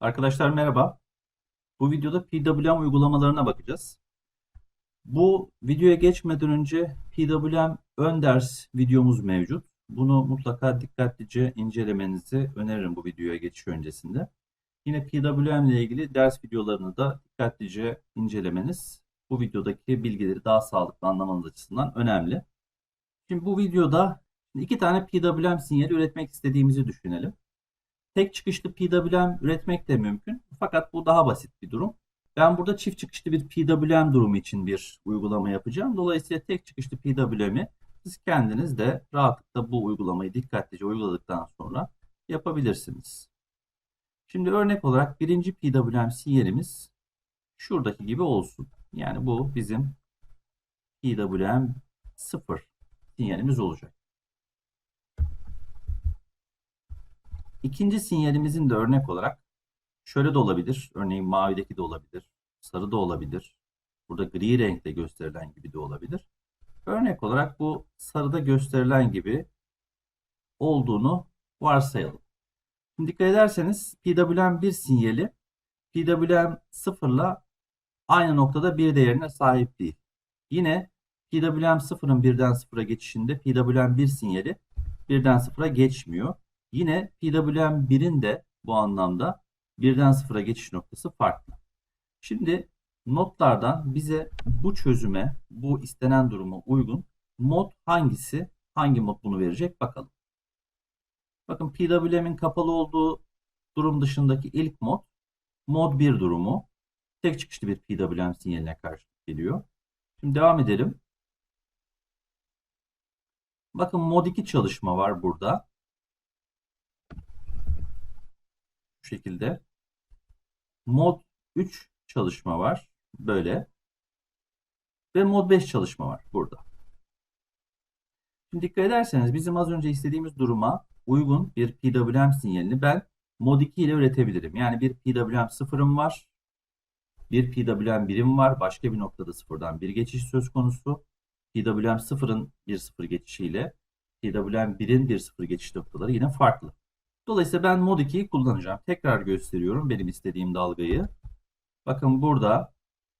Arkadaşlar merhaba. Bu videoda PWM uygulamalarına bakacağız. Bu videoya geçmeden önce PWM ön ders videomuz mevcut. Bunu mutlaka dikkatlice incelemenizi öneririm bu videoya geçiş öncesinde. Yine PWM ile ilgili ders videolarını da dikkatlice incelemeniz bu videodaki bilgileri daha sağlıklı anlamanız açısından önemli. Şimdi bu videoda iki tane PWM sinyali üretmek istediğimizi düşünelim. Tek çıkışlı PWM üretmek de mümkün. Fakat bu daha basit bir durum. Ben burada çift çıkışlı bir PWM durumu için bir uygulama yapacağım. Dolayısıyla tek çıkışlı PWM'i siz kendiniz de rahatlıkla bu uygulamayı dikkatlice uyguladıktan sonra yapabilirsiniz. Şimdi örnek olarak birinci PWM sinyalimiz şuradaki gibi olsun. Yani bu bizim PWM 0 sinyalimiz olacak. İkinci sinyalimizin de örnek olarak şöyle de olabilir. Örneğin mavideki de olabilir. Sarı da olabilir. Burada gri renkte gösterilen gibi de olabilir. Örnek olarak bu sarıda gösterilen gibi olduğunu varsayalım. Şimdi dikkat ederseniz PWM1 sinyali PWM0 ile aynı noktada bir değerine sahip değil. Yine PWM0'ın birden sıfıra geçişinde PWM1 sinyali birden sıfıra geçmiyor. Yine PWM1'in de bu anlamda birden sıfıra geçiş noktası farklı. Şimdi notlardan bize bu çözüme, bu istenen duruma uygun mod hangisi, hangi mod bunu verecek bakalım. Bakın PWM'in kapalı olduğu durum dışındaki ilk mod, mod 1 durumu. Tek çıkışlı bir PWM sinyaline karşılık geliyor. Şimdi devam edelim. Bakın mod 2 çalışma var burada. Şekilde. Mod 3 çalışma var. Böyle. Ve mod 5 çalışma var burada. Şimdi dikkat ederseniz bizim az önce istediğimiz duruma uygun bir PWM sinyalini ben mod 2 ile üretebilirim. Yani bir PWM sıfırım var. Bir PWM birim var. Başka bir noktada sıfırdan bir geçiş söz konusu. PWM sıfırın bir sıfır geçişiyle PWM birin bir sıfır geçiş noktaları yine farklı. Dolayısıyla ben mod 2'yi kullanacağım. Tekrar gösteriyorum benim istediğim dalgayı. Bakın burada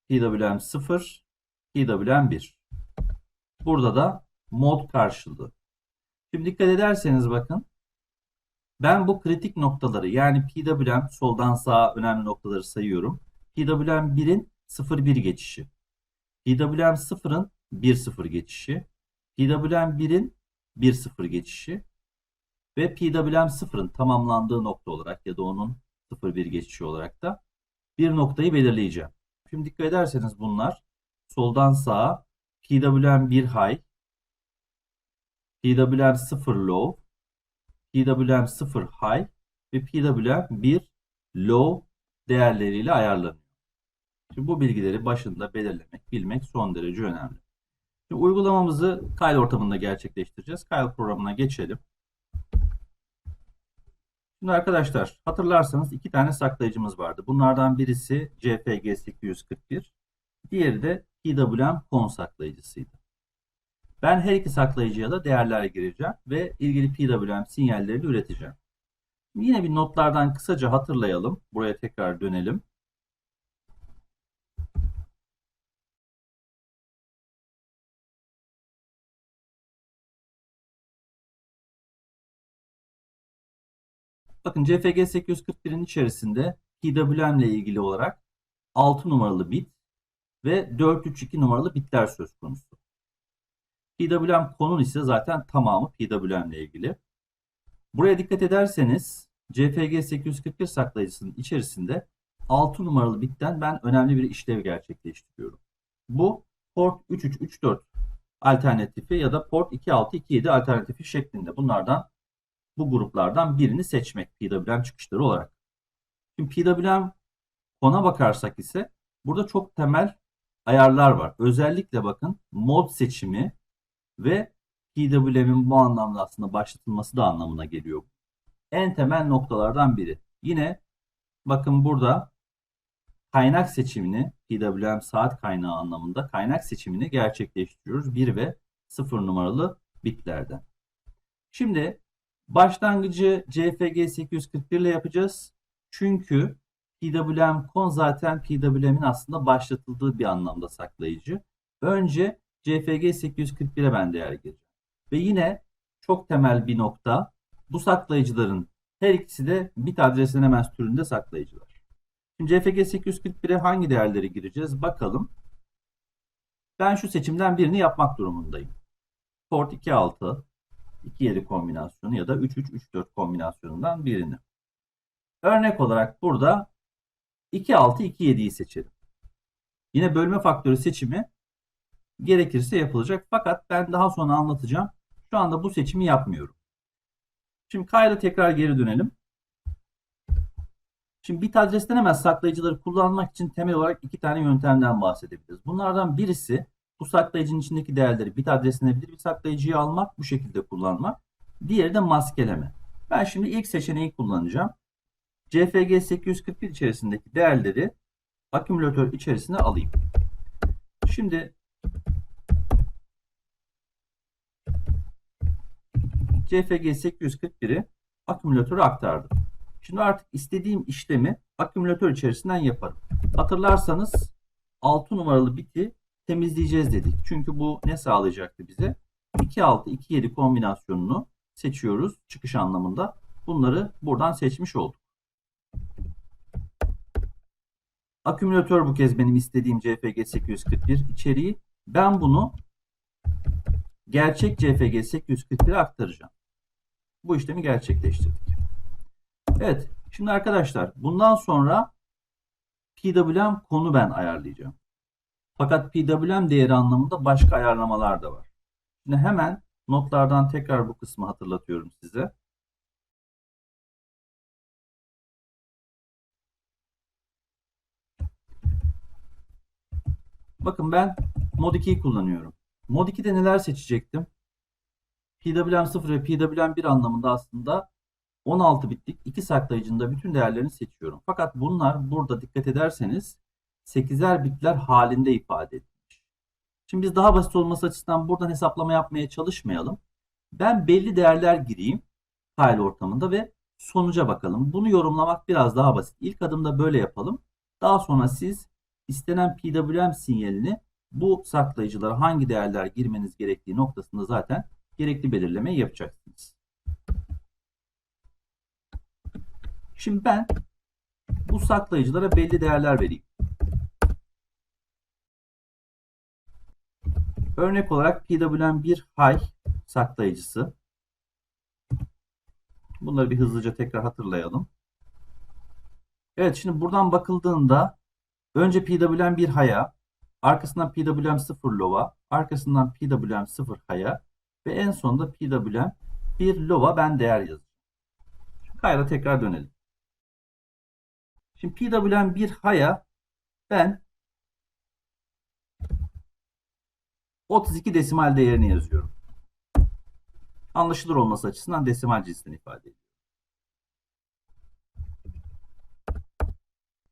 PWM 0, PWM 1. Burada da mod karşılığı. Şimdi dikkat ederseniz bakın. Ben bu kritik noktaları yani PWM soldan sağa önemli noktaları sayıyorum. PWM 1'in 0-1 geçişi. PWM 0'ın 1-0 geçişi. PWM 1'in 1-0 geçişi ve PWM 0'ın tamamlandığı nokta olarak ya da onun 0-1 geçişi olarak da bir noktayı belirleyeceğim. Şimdi dikkat ederseniz bunlar soldan sağa PWM 1 high, PWM 0 low, PWM 0 high ve PWM 1 low değerleriyle ayarlanıyor. Şimdi bu bilgileri başında belirlemek, bilmek son derece önemli. Şimdi uygulamamızı Kyle ortamında gerçekleştireceğiz. Kyle programına geçelim. Şimdi arkadaşlar hatırlarsanız iki tane saklayıcımız vardı. Bunlardan birisi CFG 841, diğeri de PWM con saklayıcısıydı. Ben her iki saklayıcıya da değerler gireceğim ve ilgili PWM sinyallerini üreteceğim. Yine bir notlardan kısaca hatırlayalım. Buraya tekrar dönelim. Bakın CFG 841'in içerisinde PWM ile ilgili olarak 6 numaralı bit ve 432 numaralı bitler söz konusu. PWM konun ise zaten tamamı PWM ile ilgili. Buraya dikkat ederseniz CFG 841 saklayıcısının içerisinde 6 numaralı bitten ben önemli bir işlev gerçekleştiriyorum. Bu port 3334 alternatifi ya da port 2627 alternatifi şeklinde bunlardan bu gruplardan birini seçmek PWM çıkışları olarak. Şimdi PWM kona bakarsak ise burada çok temel ayarlar var. Özellikle bakın mod seçimi ve PWM'in bu anlamda aslında başlatılması da anlamına geliyor. En temel noktalardan biri. Yine bakın burada kaynak seçimini PWM saat kaynağı anlamında kaynak seçimini gerçekleştiriyoruz. 1 ve 0 numaralı bitlerden. Şimdi Başlangıcı CFG 841 ile yapacağız. Çünkü PWM kon zaten PWM'in aslında başlatıldığı bir anlamda saklayıcı. Önce CFG 841'e ben değer gireceğim. Ve yine çok temel bir nokta bu saklayıcıların her ikisi de bit adreslenemez türünde saklayıcılar. Şimdi CFG 841'e hangi değerleri gireceğiz bakalım. Ben şu seçimden birini yapmak durumundayım. Port 2.6, 2.7 kombinasyonu ya da 3.3-3.4 kombinasyonundan birini. Örnek olarak burada 2.6-2.7'yi seçelim. Yine bölme faktörü seçimi gerekirse yapılacak. Fakat ben daha sonra anlatacağım. Şu anda bu seçimi yapmıyorum. Şimdi kayda tekrar geri dönelim. Şimdi bit adreslenemez saklayıcıları kullanmak için temel olarak iki tane yöntemden bahsedebiliriz. Bunlardan birisi bu saklayıcının içindeki değerleri bit adreslenebilir bir saklayıcıyı almak, bu şekilde kullanmak. Diğeri de maskeleme. Ben şimdi ilk seçeneği kullanacağım. CFG 841 içerisindeki değerleri akümülatör içerisine alayım. Şimdi CFG 841'i akümülatöre aktardım. Şimdi artık istediğim işlemi akümülatör içerisinden yaparım. Hatırlarsanız 6 numaralı biti temizleyeceğiz dedik. Çünkü bu ne sağlayacaktı bize? 2.6-2.7 kombinasyonunu seçiyoruz çıkış anlamında. Bunları buradan seçmiş olduk. Akümülatör bu kez benim istediğim CFG 841 içeriği. Ben bunu gerçek CFG 841'e aktaracağım. Bu işlemi gerçekleştirdik. Evet. Şimdi arkadaşlar bundan sonra PWM konu ben ayarlayacağım. Fakat PWM değeri anlamında başka ayarlamalar da var. Şimdi hemen notlardan tekrar bu kısmı hatırlatıyorum size. Bakın ben Mod 2'yi kullanıyorum. Mod 2'de neler seçecektim? PWM0 ve PWM1 anlamında aslında 16 bitlik iki saklayıcında bütün değerlerini seçiyorum. Fakat bunlar burada dikkat ederseniz 8'er bitler halinde ifade edilmiş. Şimdi biz daha basit olması açısından buradan hesaplama yapmaya çalışmayalım. Ben belli değerler gireyim file ortamında ve sonuca bakalım. Bunu yorumlamak biraz daha basit. İlk adımda böyle yapalım. Daha sonra siz istenen PWM sinyalini bu saklayıcılara hangi değerler girmeniz gerektiği noktasında zaten gerekli belirlemeyi yapacaksınız. Şimdi ben bu saklayıcılara belli değerler vereyim. Örnek olarak PWM1 high saklayıcısı. Bunları bir hızlıca tekrar hatırlayalım. Evet şimdi buradan bakıldığında önce PWM1 high'a, arkasından PWM0 low'a, arkasından PWM0 high'a ve en sonunda PWM1 low'a ben değer yazacağım. Kayra tekrar dönelim. Şimdi PWM1 hight'a ben 32 desimal değerini yazıyorum. Anlaşılır olması açısından desimal cinsinden ifade ediyorum.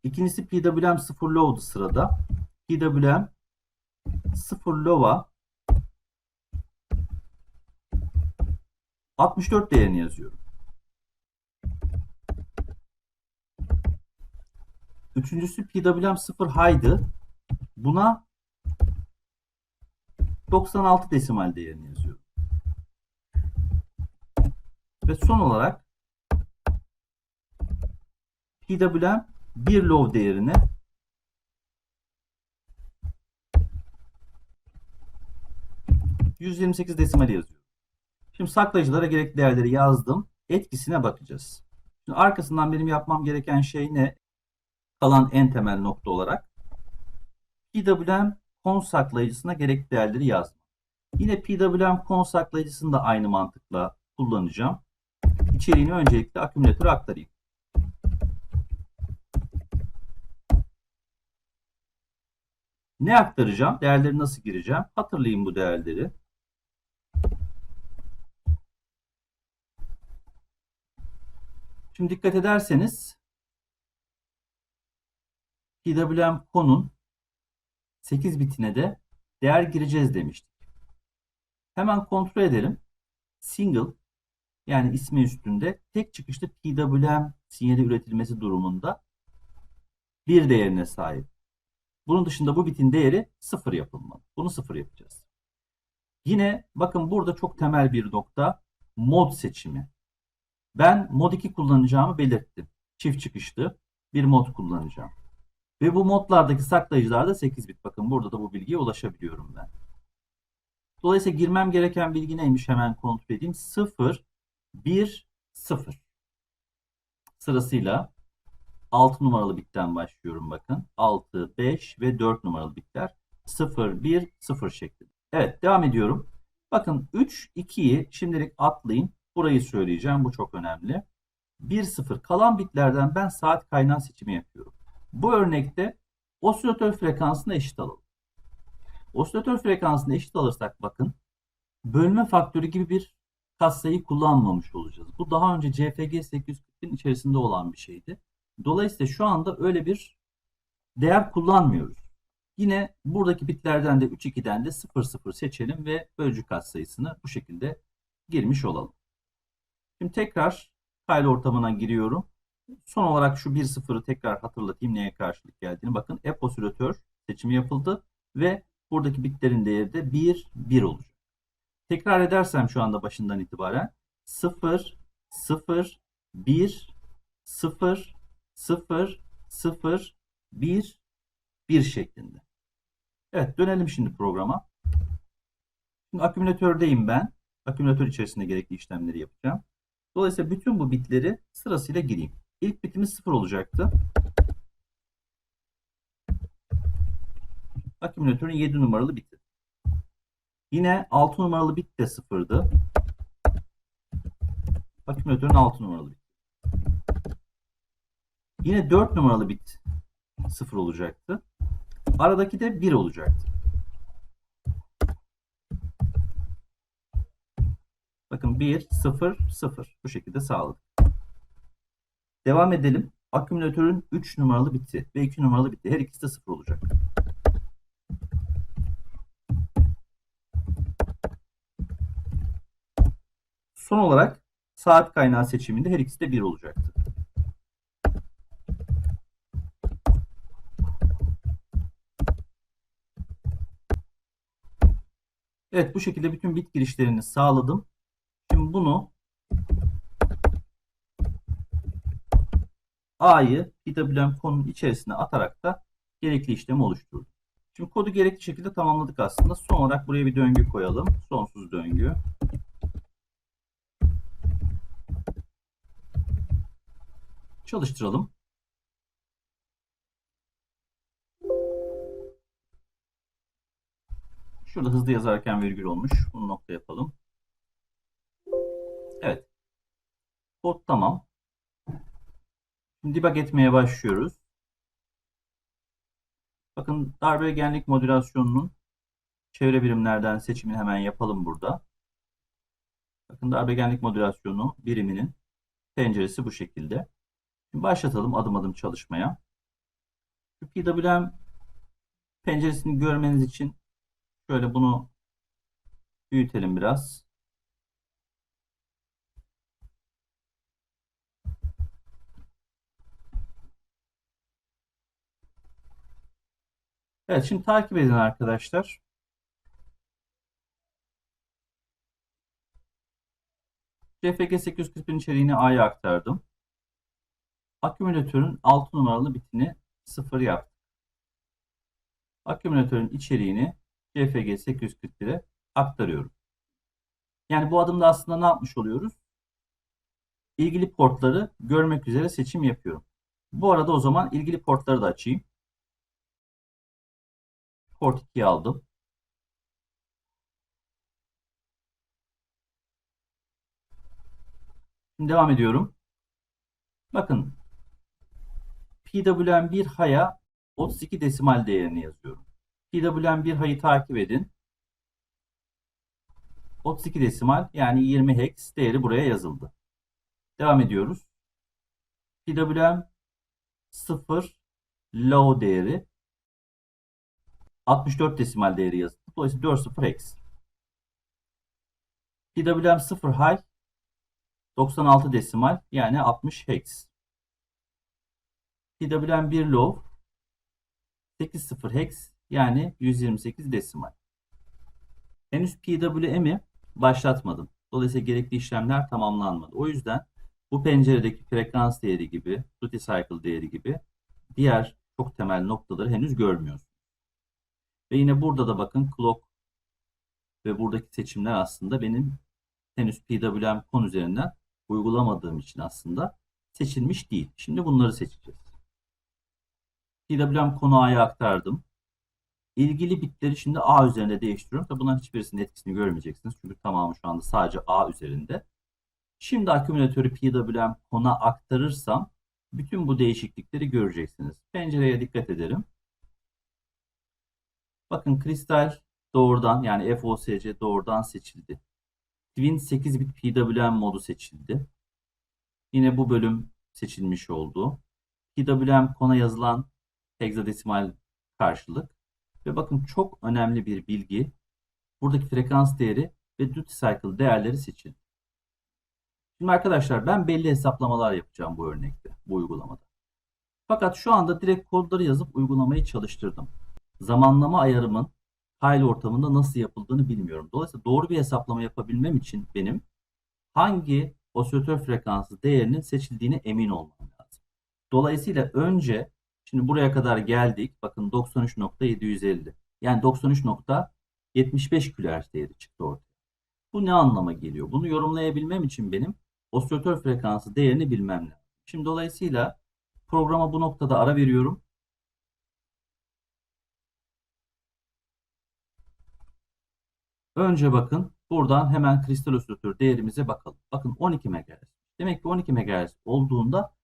İkincisi PWM 0 low'du sırada. PWM 0 low'a 64 değerini yazıyorum. Üçüncüsü PWM 0 high'dı. Buna 96 desimal değerini yazıyorum. Ve son olarak PWM 1 low değerine ...128 desimal yazıyorum. Şimdi saklayıcılara gerekli değerleri yazdım. Etkisine bakacağız. Şimdi arkasından benim yapmam gereken şey ne? Kalan en temel nokta olarak PWM kon saklayıcısına gerekli değerleri yazdım. Yine PWM kon saklayıcısını da aynı mantıkla kullanacağım. İçeriğini öncelikle akümülatöre aktarayım. Ne aktaracağım? Değerleri nasıl gireceğim? Hatırlayın bu değerleri. Şimdi dikkat ederseniz PWM konun 8 bitine de değer gireceğiz demiştik. Hemen kontrol edelim. Single yani ismi üstünde tek çıkışlı PWM sinyali üretilmesi durumunda 1 değerine sahip. Bunun dışında bu bitin değeri 0 yapılmalı. Bunu 0 yapacağız. Yine bakın burada çok temel bir nokta mod seçimi. Ben mod 2 kullanacağımı belirttim. Çift çıkışlı bir mod kullanacağım. Ve bu modlardaki saklayıcılar da 8 bit. Bakın burada da bu bilgiye ulaşabiliyorum ben. Dolayısıyla girmem gereken bilgi neymiş hemen kontrol edeyim. 0, 1, 0. Sırasıyla 6 numaralı bitten başlıyorum bakın. 6, 5 ve 4 numaralı bitler. 0, 1, 0 şeklinde. Evet devam ediyorum. Bakın 3, 2'yi şimdilik atlayın. Burayı söyleyeceğim. Bu çok önemli. 1, 0 kalan bitlerden ben saat kaynağı seçimi yapıyorum. Bu örnekte osilatör frekansını eşit alalım. Osilatör frekansını eşit alırsak bakın bölme faktörü gibi bir katsayı kullanmamış olacağız. Bu daha önce CFG 840'ın içerisinde olan bir şeydi. Dolayısıyla şu anda öyle bir değer kullanmıyoruz. Yine buradaki bitlerden de 3-2'den de 0-0 seçelim ve bölücü katsayısını bu şekilde girmiş olalım. Şimdi tekrar kaylı ortamına giriyorum. Son olarak şu 1-0'ı tekrar hatırlatayım neye karşılık geldiğini. Bakın e-posilatör seçimi yapıldı ve buradaki bitlerin değeri de 1, 1 olacak. Tekrar edersem şu anda başından itibaren 0, 0, 1, 0, 0, 0, 1, 1 şeklinde. Evet dönelim şimdi programa. Şimdi akümülatördeyim ben. Akümülatör içerisinde gerekli işlemleri yapacağım. Dolayısıyla bütün bu bitleri sırasıyla gireyim. İlk bitimiz 0 olacaktı. Akümülatörün 7 numaralı biti. Yine 6 numaralı bit de 0'dı. Akümülatörün 6 numaralı bit. Yine 4 numaralı bit 0 olacaktı. Aradaki de 1 olacaktı. Bakın 1, 0, 0. Bu şekilde sağladık. Devam edelim. Akümülatörün 3 numaralı biti ve 2 numaralı biti. Her ikisi de 0 olacak. Son olarak saat kaynağı seçiminde her ikisi de 1 olacaktı. Evet bu şekilde bütün bit girişlerini sağladım. Şimdi bunu A'yı PWM konunun içerisine atarak da gerekli işlemi oluşturdum. Şimdi kodu gerekli şekilde tamamladık aslında. Son olarak buraya bir döngü koyalım. Sonsuz döngü. Çalıştıralım. Şurada hızlı yazarken virgül olmuş. Bunu nokta yapalım. Evet. Kod tamam. Şimdi debug etmeye başlıyoruz. Bakın darbe genlik modülasyonunun çevre birimlerden seçimini hemen yapalım burada. Bakın darbe genlik modülasyonu biriminin penceresi bu şekilde. Şimdi başlatalım adım adım çalışmaya. PWM penceresini görmeniz için şöyle bunu büyütelim biraz. Evet şimdi takip edin arkadaşlar. CFG 841 içeriğini A'ya aktardım. Akümülatörün 6 numaralı bitini 0 yaptım. Akümülatörün içeriğini CFG 841'e aktarıyorum. Yani bu adımda aslında ne yapmış oluyoruz? İlgili portları görmek üzere seçim yapıyorum. Bu arada o zaman ilgili portları da açayım. Port 2'yi aldım. Şimdi devam ediyorum. Bakın PWM1 haya 32 desimal değerini yazıyorum. PWM1 hayı takip edin. 32 desimal yani 20 hex değeri buraya yazıldı. Devam ediyoruz. PWM 0 low değeri 64 desimal değeri yazıldı. Dolayısıyla 4 0 hex. PWM 0 high 96 desimal yani 60 hex. PWM 1 low 80 hex yani 128 desimal. Henüz PWM'i başlatmadım. Dolayısıyla gerekli işlemler tamamlanmadı. O yüzden bu penceredeki frekans değeri gibi, duty cycle değeri gibi diğer çok temel noktaları henüz görmüyorsunuz. Ve yine burada da bakın clock ve buradaki seçimler aslında benim henüz PWM kon üzerinden uygulamadığım için aslında seçilmiş değil. Şimdi bunları seçeceğiz. PWM konu A'ya aktardım. İlgili bitleri şimdi A üzerinde değiştiriyorum. Tabi bunların hiçbirisinin etkisini görmeyeceksiniz. Çünkü tamamı şu anda sadece A üzerinde. Şimdi akümülatörü PWM kona aktarırsam bütün bu değişiklikleri göreceksiniz. Pencereye dikkat edelim. Bakın kristal doğrudan yani FOSC doğrudan seçildi. Twin 8 bit PWM modu seçildi. Yine bu bölüm seçilmiş oldu. PWM kona yazılan hexadesimal karşılık. Ve bakın çok önemli bir bilgi. Buradaki frekans değeri ve duty cycle değerleri seçildi. Şimdi arkadaşlar ben belli hesaplamalar yapacağım bu örnekte, bu uygulamada. Fakat şu anda direkt kodları yazıp uygulamayı çalıştırdım. Zamanlama ayarımın file ortamında nasıl yapıldığını bilmiyorum. Dolayısıyla doğru bir hesaplama yapabilmem için benim hangi osilatör frekansı değerinin seçildiğine emin olmam lazım. Dolayısıyla önce şimdi buraya kadar geldik. Bakın 93.750. Yani 93.75 kHz değeri çıktı ortaya. Bu ne anlama geliyor? Bunu yorumlayabilmem için benim osilatör frekansı değerini bilmem lazım. Şimdi dolayısıyla programa bu noktada ara veriyorum. Önce bakın buradan hemen kristal osilatör değerimize bakalım. Bakın 12 MHz. Demek ki 12 MHz olduğunda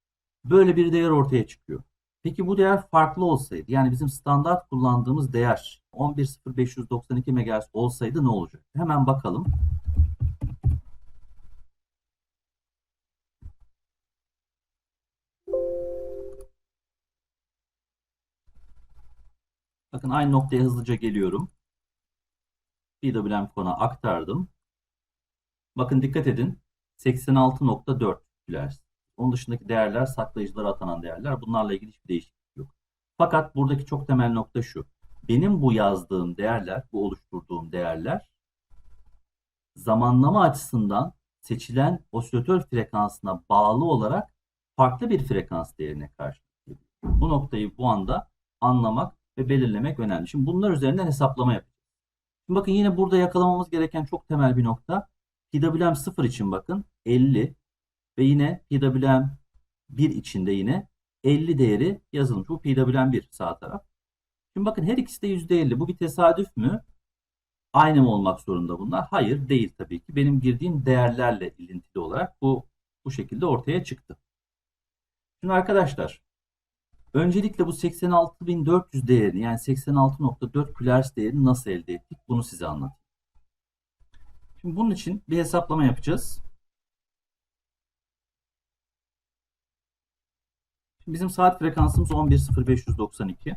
böyle bir değer ortaya çıkıyor. Peki bu değer farklı olsaydı yani bizim standart kullandığımız değer 11.0592 MHz olsaydı ne olacak? Hemen bakalım. Bakın aynı noktaya hızlıca geliyorum. PWM kona aktardım. Bakın dikkat edin. 86.4 kHz. Onun dışındaki değerler saklayıcılara atanan değerler. Bunlarla ilgili hiçbir değişiklik yok. Fakat buradaki çok temel nokta şu. Benim bu yazdığım değerler, bu oluşturduğum değerler zamanlama açısından seçilen osilatör frekansına bağlı olarak farklı bir frekans değerine karşı. Bu noktayı bu anda anlamak ve belirlemek önemli. Şimdi bunlar üzerinden hesaplama yapacağız. Şimdi bakın yine burada yakalamamız gereken çok temel bir nokta. PWM 0 için bakın 50 ve yine PWM 1 içinde yine 50 değeri yazılmış. Bu PWM 1 sağ taraf. Şimdi bakın her ikisi de %50. Bu bir tesadüf mü? Aynı mı olmak zorunda bunlar? Hayır değil tabii ki. Benim girdiğim değerlerle ilintili olarak bu bu şekilde ortaya çıktı. Şimdi arkadaşlar öncelikle bu 86.400 değerini yani 86.4 kHz değerini nasıl elde ettik? Bunu size anlatayım. Şimdi bunun için bir hesaplama yapacağız. Şimdi bizim saat frekansımız 11.0592.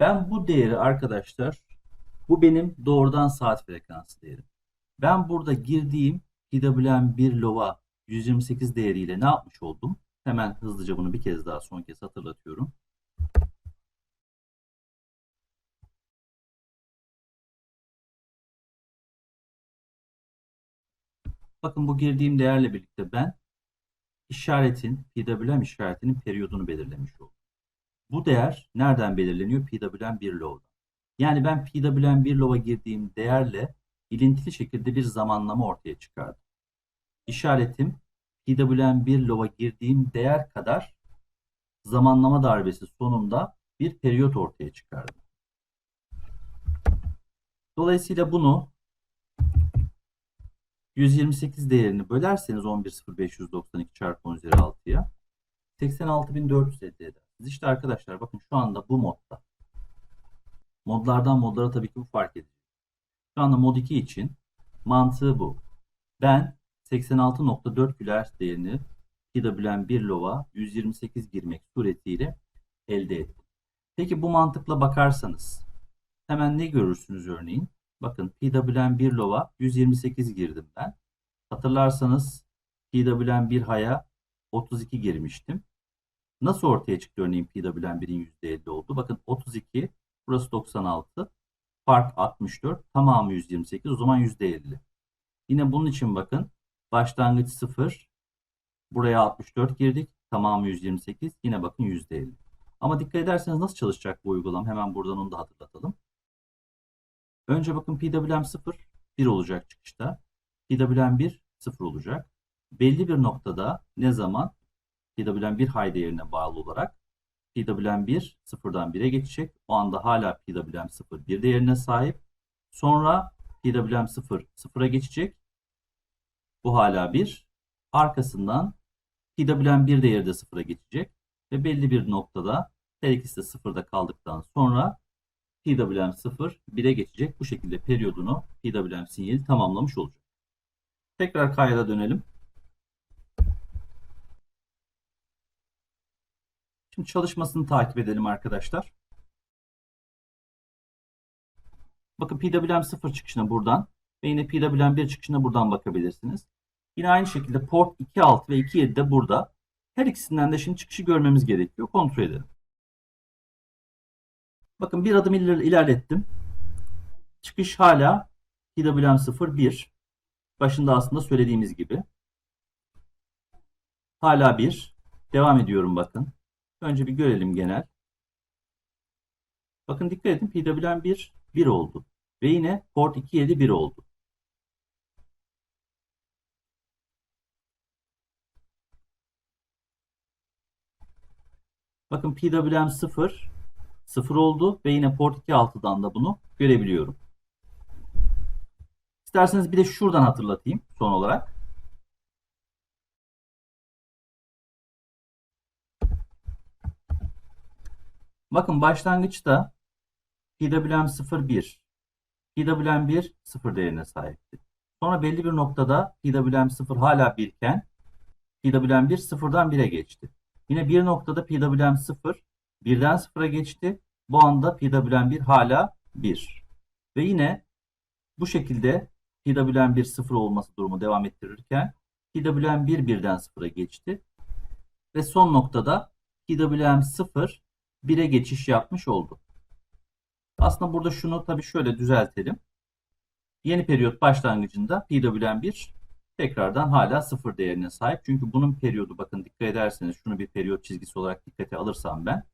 Ben bu değeri arkadaşlar bu benim doğrudan saat frekansı değerim. Ben burada girdiğim PWM1 LOA 128 değeriyle ne yapmış oldum? Hemen hızlıca bunu bir kez daha son kez hatırlatıyorum. Bakın bu girdiğim değerle birlikte ben işaretin, PWM işaretinin periyodunu belirlemiş oldum. Bu değer nereden belirleniyor? PWM1 low'dan. Yani ben PWM1 low'a girdiğim değerle ilintili şekilde bir zamanlama ortaya çıkardım. İşaretim PWM1 low'a girdiğim değer kadar zamanlama darbesi sonunda bir periyot ortaya çıkardım. Dolayısıyla bunu 128 değerini bölerseniz 11.0592 çarpı 10 üzeri 6'ya 86.400 elde edersiniz. İşte arkadaşlar bakın şu anda bu modda. Modlardan modlara tabii ki bu fark edecek. Şu anda mod 2 için mantığı bu. Ben 86.4 kHz değerini PWM1 LOV'a 128 girmek suretiyle elde ettim. Peki bu mantıkla bakarsanız hemen ne görürsünüz örneğin? Bakın PWM1 LOV'a 128 girdim ben. Hatırlarsanız PWM1 haya 32 girmiştim. Nasıl ortaya çıktı örneğin PWM1'in %50 oldu? Bakın 32, burası 96, fark 64, tamamı 128, o zaman %50. Yine bunun için bakın başlangıç 0, buraya 64 girdik, tamamı 128, yine bakın %50. Ama dikkat ederseniz nasıl çalışacak bu uygulama? Hemen buradan onu da hatırlatalım. Önce bakın PWM 0, 1 olacak çıkışta. PWM 1, 0 olacak. Belli bir noktada ne zaman PWM1 high değerine bağlı olarak PWM1 sıfırdan 1'e geçecek. O anda hala PWM0 1 değerine sahip. Sonra PWM0 sıfıra geçecek. Bu hala 1. Arkasından PWM1 değeri de sıfıra geçecek. Ve belli bir noktada her ikisi de sıfırda kaldıktan sonra PWM0 1'e geçecek. Bu şekilde periyodunu PWM sinyali tamamlamış olacak. Tekrar kayda dönelim. Şimdi çalışmasını takip edelim arkadaşlar. Bakın PWM 0 çıkışına buradan ve yine PWM 1 çıkışına buradan bakabilirsiniz. Yine aynı şekilde port 2.6 ve 2.7 de burada. Her ikisinden de şimdi çıkışı görmemiz gerekiyor. Kontrol edelim. Bakın bir adım iler ilerlettim. Çıkış hala PWM 0 1. Başında aslında söylediğimiz gibi. Hala 1. Devam ediyorum bakın. Önce bir görelim genel. Bakın dikkat edin PWM 1 1 oldu. Ve yine port 2.7 1 oldu. Bakın PWM 0 0 oldu ve yine port 2.6'dan da bunu görebiliyorum. İsterseniz bir de şuradan hatırlatayım son olarak. Bakın başlangıçta PWM 01 PWM 1 0 değerine sahipti. Sonra belli bir noktada PWM 0 hala 1 iken PWM 1 0'dan 1'e geçti. Yine bir noktada PWM 0 1'den 0'a geçti. Bu anda PWM 1 hala 1. Ve yine bu şekilde PWM 1 0 olması durumu devam ettirirken PWM 1 1'den 0'a geçti. Ve son noktada PWM 0 1'e geçiş yapmış oldu. Aslında burada şunu tabii şöyle düzeltelim. Yeni periyot başlangıcında PWM1 tekrardan hala 0 değerine sahip. Çünkü bunun periyodu bakın dikkat ederseniz şunu bir periyot çizgisi olarak dikkate alırsam ben.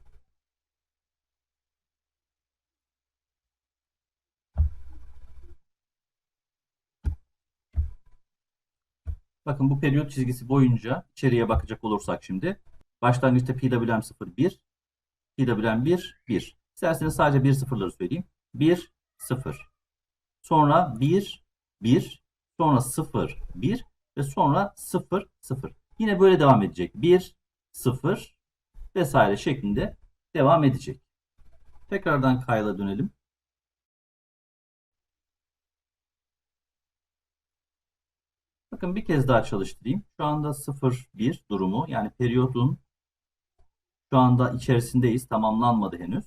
Bakın bu periyot çizgisi boyunca içeriye bakacak olursak şimdi. Başlangıçta PWM0 1, PWM 1, 1. İsterseniz sadece 1 sıfırları söyleyeyim. 1, 0. Sonra 1, 1. Sonra 0, 1. Ve sonra 0, 0. Yine böyle devam edecek. 1, 0 vesaire şeklinde devam edecek. Tekrardan kayla dönelim. Bakın bir kez daha çalıştırayım. Şu anda 0, 1 durumu yani periyodun şu anda içerisindeyiz. Tamamlanmadı henüz.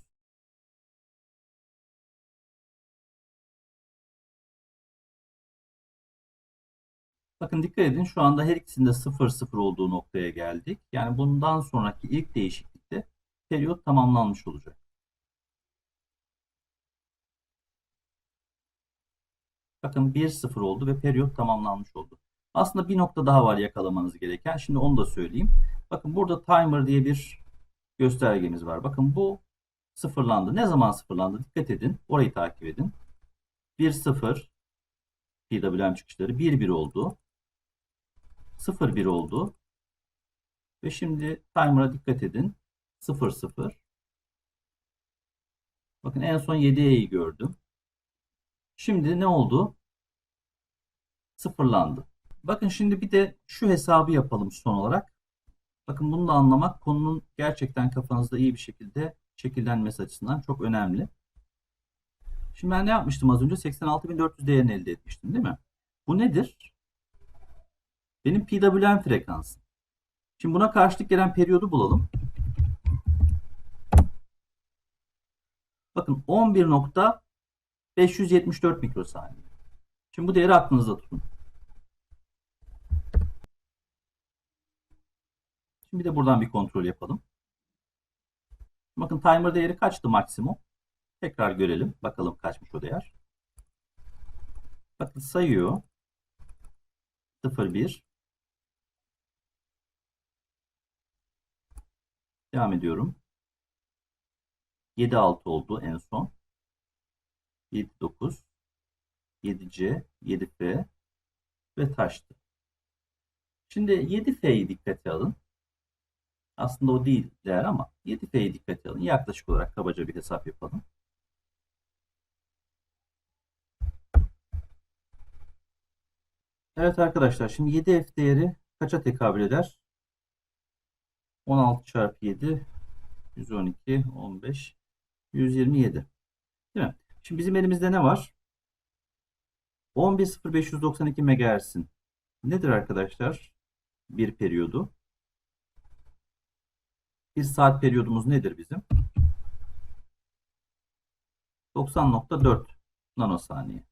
Bakın dikkat edin şu anda her ikisinde 0 0 olduğu noktaya geldik. Yani bundan sonraki ilk değişiklikte periyot tamamlanmış olacak. Bakın 1 0 oldu ve periyot tamamlanmış oldu. Aslında bir nokta daha var yakalamanız gereken. Şimdi onu da söyleyeyim. Bakın burada timer diye bir göstergemiz var. Bakın bu sıfırlandı. Ne zaman sıfırlandı? Dikkat edin. Orayı takip edin. 1 0 PWM çıkışları 1 1 oldu. 0 1 oldu. Ve şimdi timer'a dikkat edin. 0 0. Bakın en son 7'yi gördüm. Şimdi ne oldu? Sıfırlandı. Bakın şimdi bir de şu hesabı yapalım son olarak. Bakın bunu da anlamak konunun gerçekten kafanızda iyi bir şekilde şekillenmesi açısından çok önemli. Şimdi ben ne yapmıştım az önce? 86.400 değerini elde etmiştim değil mi? Bu nedir? Benim PWM frekansım. Şimdi buna karşılık gelen periyodu bulalım. Bakın 11.574 mikrosaniye. Şimdi bu değeri aklınızda tutun. Şimdi de buradan bir kontrol yapalım. Bakın timer değeri kaçtı maksimum? Tekrar görelim. Bakalım kaçmış o değer. Bakın sayıyor. 0 1 Devam ediyorum. 7 6 oldu en son. 7 9 7C 7F ve taştı. Şimdi 7F'yi dikkate alın. Aslında o değil değer ama 7F'yi dikkate alın. Yaklaşık olarak kabaca bir hesap yapalım. Evet arkadaşlar şimdi 7F değeri kaça tekabül eder? 16 çarpı 7 112 15 127 değil mi? Şimdi bizim elimizde ne var? 11.0592 MHz'in nedir arkadaşlar? Bir periyodu. Bir saat periyodumuz nedir bizim? 90.4 nanosaniye.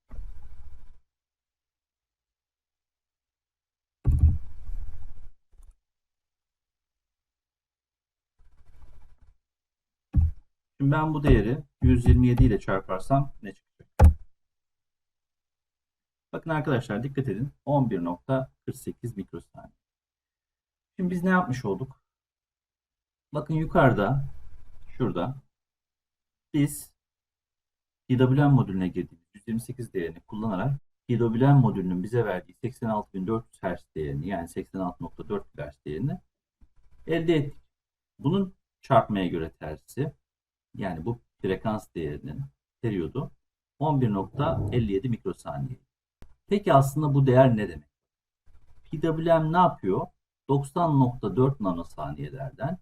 Şimdi ben bu değeri 127 ile çarparsam ne çıkacak? Bakın arkadaşlar dikkat edin. 11.48 mikrosaniye. Şimdi biz ne yapmış olduk? Bakın yukarıda şurada biz PWM modülüne girdiğimiz 128 değerini kullanarak PWM modülünün bize verdiği 86.400 Hz değerini yani 86.4 GHz değerini elde ettik. Bunun çarpmaya göre tersi yani bu frekans değerinin periyodu 11.57 mikrosaniye. Peki aslında bu değer ne demek? PWM ne yapıyor? 90.4 nanosaniyelerden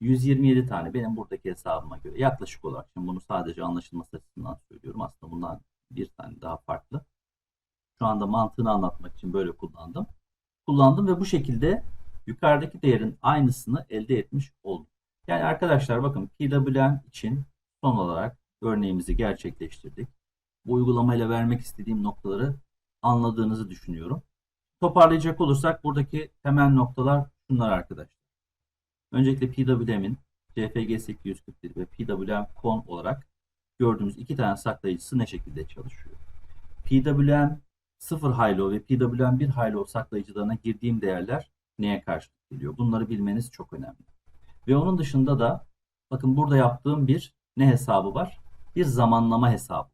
127 tane benim buradaki hesabıma göre yaklaşık olarak şimdi bunu sadece anlaşılması açısından söylüyorum. Aslında bundan bir tane daha farklı. Şu anda mantığını anlatmak için böyle kullandım. Kullandım ve bu şekilde yukarıdaki değerin aynısını elde etmiş oldum. Yani arkadaşlar bakın PWM için son olarak örneğimizi gerçekleştirdik. Bu uygulamayla vermek istediğim noktaları anladığınızı düşünüyorum. Toparlayacak olursak buradaki temel noktalar şunlar arkadaşlar. Öncelikle PWM'in CFG 841 ve PWM Con olarak gördüğümüz iki tane saklayıcısı ne şekilde çalışıyor? PWM 0 high-low ve PWM 1 high-low saklayıcılarına girdiğim değerler neye karşılık geliyor? Bunları bilmeniz çok önemli. Ve onun dışında da bakın burada yaptığım bir ne hesabı var? Bir zamanlama hesabı.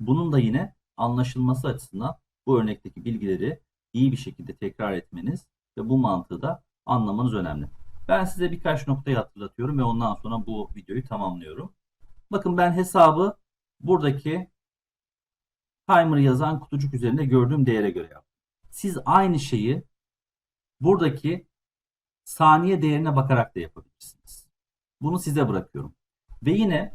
Bunun da yine anlaşılması açısından bu örnekteki bilgileri iyi bir şekilde tekrar etmeniz ve bu mantığı da anlamanız önemli. Ben size birkaç noktayı hatırlatıyorum ve ondan sonra bu videoyu tamamlıyorum. Bakın ben hesabı buradaki timer yazan kutucuk üzerinde gördüğüm değere göre yaptım. Siz aynı şeyi buradaki saniye değerine bakarak da yapabilirsiniz. Bunu size bırakıyorum. Ve yine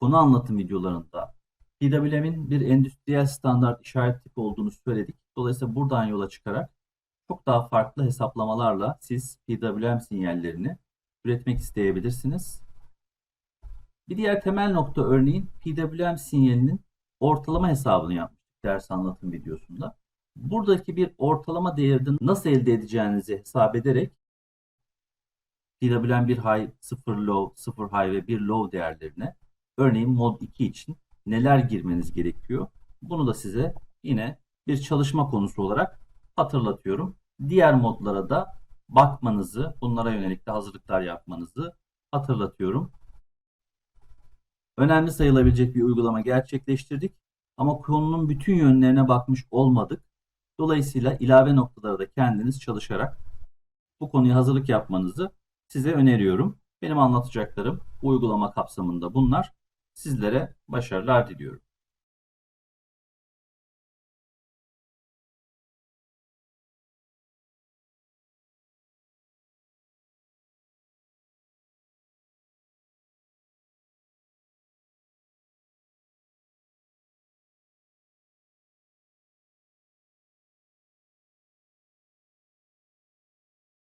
konu anlatım videolarında PWM'in bir endüstriyel standart işaret tipi olduğunu söyledik. Dolayısıyla buradan yola çıkarak çok daha farklı hesaplamalarla siz PWM sinyallerini üretmek isteyebilirsiniz. Bir diğer temel nokta örneğin PWM sinyalinin ortalama hesabını yapmıştık ders anlatım videosunda. Buradaki bir ortalama değerini nasıl elde edeceğinizi hesap ederek PWM 1 high, 0 low, 0 high ve 1 low değerlerine örneğin mod 2 için neler girmeniz gerekiyor? Bunu da size yine bir çalışma konusu olarak hatırlatıyorum. Diğer modlara da bakmanızı, bunlara yönelik de hazırlıklar yapmanızı hatırlatıyorum. Önemli sayılabilecek bir uygulama gerçekleştirdik ama konunun bütün yönlerine bakmış olmadık. Dolayısıyla ilave noktalara da kendiniz çalışarak bu konuya hazırlık yapmanızı size öneriyorum. Benim anlatacaklarım uygulama kapsamında bunlar. Sizlere başarılar diliyorum.